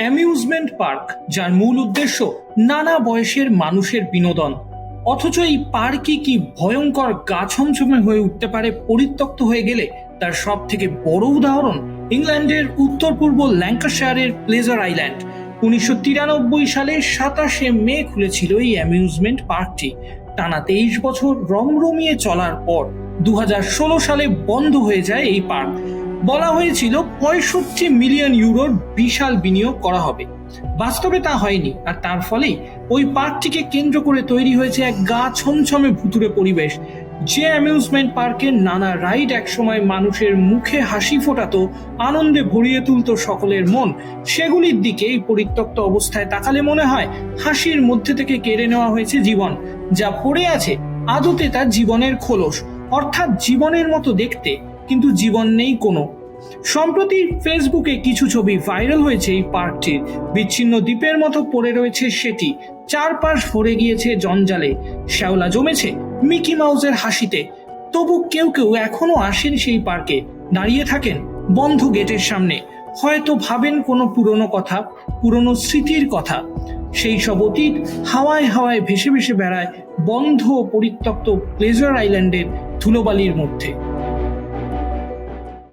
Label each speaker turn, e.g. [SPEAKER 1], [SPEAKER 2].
[SPEAKER 1] Amusement park, যার মূল উদ্দেশ্য নানা বয়সের মানুষের বিনোদন। অথচ এই পার্কই কি ভয়ঙ্কর গা ছমছমে হয়ে উঠতে পারে পরিত্যক্ত হয়ে গেলে? তার সব থেকে বড় উদাহরণ ইংল্যান্ডের উত্তর পূর্ব ল্যাঙ্কাশায়ারের প্লেজার আইল্যান্ড। উনিশশো তিরানব্বই সালে সাতাশে মে খুলেছিল এই অ্যামিউজমেন্ট পার্কটি। টানা তেইশ বছর রমরমিয়ে চলার পর দু হাজার ষোলো সালে বন্ধ হয়ে যায় এই পার্ক। বলা হয়েছিল পঁয়ষট্টি মিলিয়ন ইউরোর বিশাল বিনিয়োগ করা হবে। বাস্তবে তা হয়নি, আর তার ফলেই ওই পার্কটিকে কেন্দ্র করে তৈরি হয়েছে এক গা ছমছমে ভুতুরে পরিবেশ, যে অ্যামিউজমেন্ট পার্কের নানা রাইড একসময় মানুষের মুখে হাসি ফোটাতো, আনন্দে ভরিয়ে তুলতো সকলের মন, সেগুলির দিকে এই পরিত্যক্ত অবস্থায় তাকালে মনে হয় হাসির মধ্যে থেকে কেড়ে নেওয়া হয়েছে জীবন, যা পড়ে আছে আদতে তার জীবনের খোলস, অর্থাৎ জীবনের মতো দেখতে কিন্তু জীবন নেই কোনো। সম্প্রতি ফেসবুকে কিছু ছবি ভাইরাল হয়েছে এই পার্কটির। বিচ্ছিন্ন দ্বীপের মতো পড়ে রয়েছে সেটি। চারপাশ ভরে গিয়েছে জঞ্জালে। শ্যাওলা জমেছে মিকি মাউসের হাসিতে। তবু কেউ কেউ এখনও আসেন সেই পার্কে। দাঁড়িয়ে থাকেন বন্ধ গেটের সামনে। হয়তো ভাবেন কোনো পুরনো কথা, পুরনো স্মৃতির কথা। সেই সব অতীত হাওয়ায় হাওয়ায় ভেসে ভেসে বেড়ায় বন্ধ পরিত্যক্ত প্লেজার আইল্যান্ডের ধুলোবালির মধ্যে।